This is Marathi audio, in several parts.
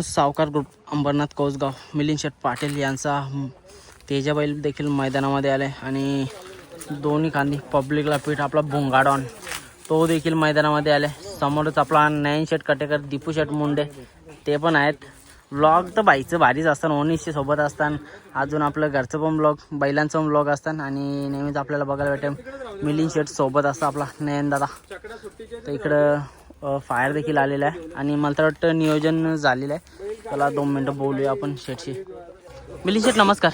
सावकार ग्रुप अंबरनाथ कोसगाव मिलिंद शेठ पाटील यांचा तेजाबाईल देखील मैदानामध्ये आले आणि दोन्ही खांदी पब्लिकला पीठ आपला भोंगाडॉन तो देखील मैदानामध्ये आले. समोरच आपला नयन शेठ कटेकर दीपू शेठ मुंडे ते पण आहेत. ब्लॉग तर बाईचं भारीच असतात ओनीसच्या सोबत असतात. अजून आपलं घरचं पण ब्लॉग बैलांचं पण ब्लॉग असतात. आणि नेहमीच आपल्याला बघायला भेटेल मिलिंद शेठ सोबत असतं आपला नयनदादा तर इकडं फायर देखील आलेला आहे. आणि मला तर वाटतं नियोजन झालेलं आहे. चला दोन मिनटं बोलूया आपण शेटशी मिलिंद शेठ नमस्कार.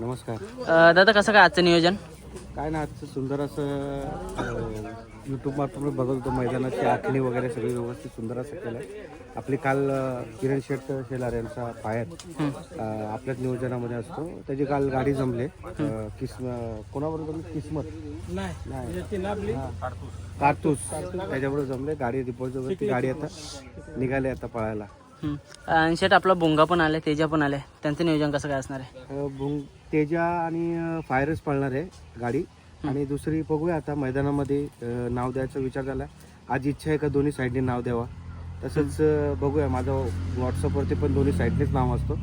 नमस्कार. दादा कसं काय आजचं नियोजन? काय ना आजचं सुंदर असं यूट्यूब मार्फत बघत होतो मैदानाची आखणी वगैरे सगळी व्यवस्थित सुंदर असं केलं आहे आपली काल किरण शेठ शेलार यांचा पायर अं, आपल्याच नियोजनामध्ये असतो. त्याची काल गाडी जमले. किस्म कोणाबरोबर जमली? किस्मत. नाही हा. कारतूस. त्याच्याबरोबर जमले. गाडी रिपोर्ट ती गाडी आता निघाली आता पळायला. हं. आणि शेट आपला भुंगा पण आले तेजा पण आले. त्यांचं नियोजन कसं काय असणार आहे? अं, भुंग तेजा आणि फायरच पळणार आहे गाडी. आणि दुसरी बघूया आता मैदानामध्ये अं, नाव द्यायचा विचार झाला. आज इच्छा आहे का दोन्ही साईडने नाव द्यावा? तसंच अं, बघूया. माझं व्हॉट्सअपवरती पण दोन्ही साईडनेच नाव असतो.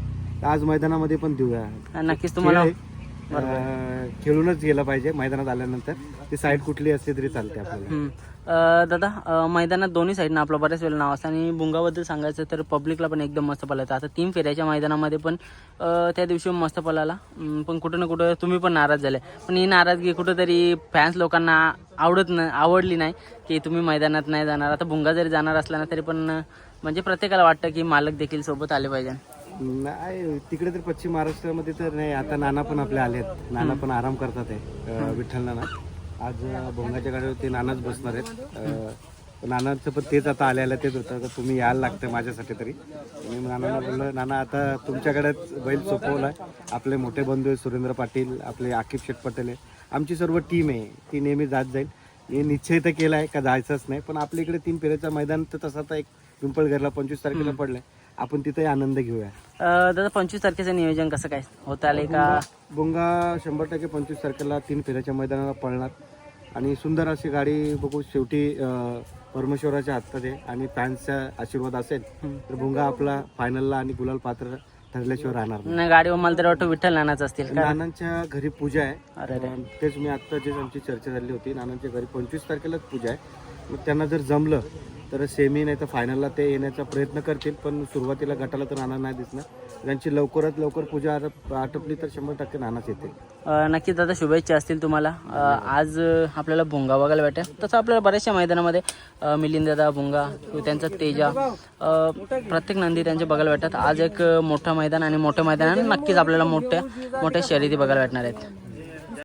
तर आज मैदानामध्ये पण देऊया. नक्कीच. तुम्हाला खेळ आहे. अं, खेळूनच गेलं पाहिजे मैदानात आल्यानंतर. ती साईड कुठली असली तरी चालते आपल्याला. अ, दादा अ, मैदानात दोन्ही साईडनं आपलं बऱ्याच वेळेला नाव असतं. आणि भुंगाबद्दल सांगायचं तर पब्लिकला पण एकदम मस्त पळायचं. आता तीन फेऱ्याच्या मैदानामध्ये पण अ, त्या दिवशी मस्त पळाला. अं, पण कुठं ना कुठं तुम्ही पण नाराज झाले. पण ही नाराजगी कुठंतरी फॅन्स लोकांना आवडत नाही आवडली नाही की तुम्ही मैदानात नाही जाणार. आता भुंगा जरी जाणार असला ना तरी पण अ, म्हणजे प्रत्येकाला वाटतं की मालक देखील सोबत आले पाहिजे. नाही तिकडे तर पश्चिम महाराष्ट्रामध्ये तर नाही आता नाना पण आपले आले आहेत नाना पण आराम करतात आहे विठ्ठल नाना. आज अं, भोंगाच्या गाडीवरती नानाच बसणार आहेत. नानाचं नानांचं पण तेच आता आलेलं तेच होतं. का तुम्ही यायला लागतं माझ्यासाठी तरी. मी नानांना बोललो नाना आता तुमच्याकडेच बैल सोपवला आपले मोठे बंधू आहे सुरेंद्र पाटील आपले आकिब शेठ पटेल आहे आमची सर्व टीम आहे. ती नेहमी जात जाईल. हे निश्चय तर केला आहे का जायचंच नाही. पण आपल्या इकडे तीन फेऱ्याचं मैदान तर तसं आता एक पिंपळघरला पंचवीस तारखेला पडलंय. आपण तिथे आनंद घेऊया. अ, दादा पंचवीस तारखेचं नियोजन कसं काय? होत आले का? बुंगा शंभर टक्के पंचवीस तारखेला तीन फेऱ्याच्या मैदानाला पळणार. आणि सुंदर अशी गाडी बघू शेवटी अं, परमेश्वराच्या हातात आहे आणि फॅन्सचा आशीर्वाद असेल तर भुंगा आपला फायनलला आणि गुलाल पात्र ठरल्याशिवाय राहणार नाही. नाही गाडीवर मला तर वाटतं विठ्ठल नानाच असतील का? नानांच्या घरी पूजा आहे. अरे अरे अं, तेच मी आत्ता जे आमची चर्चा झाली होती नानांच्या घरी पंचवीस तारखेलाच पूजा आहे. मग त्यांना जर जमलं तर सेमी नाही तर फायनलला ते येण्याचा प्रयत्न करतील पण सुरुवातीला गटाला तर नाना नाही दिसणार. त्यांची लवकरात लवकर पूजा आटपली तर शंभर टक्के नानाच येते नक्कीच दादा शुभेच्छा असतील तुम्हाला. आज आपल्याला भुंगा बघायला भेटेल. तसं आपल्याला बऱ्याचशा मैदानामध्ये मिलिंद दादा भुंगा त्यांचा तेजा प्रत्येक नंदी त्यांचे बघायला भेटतात. आज एक मोठं मैदान आणि मोठं मैदान नक्कीच आपल्याला मोठ्या मोठ्या शर्यती बघायला भेटणार आहेत.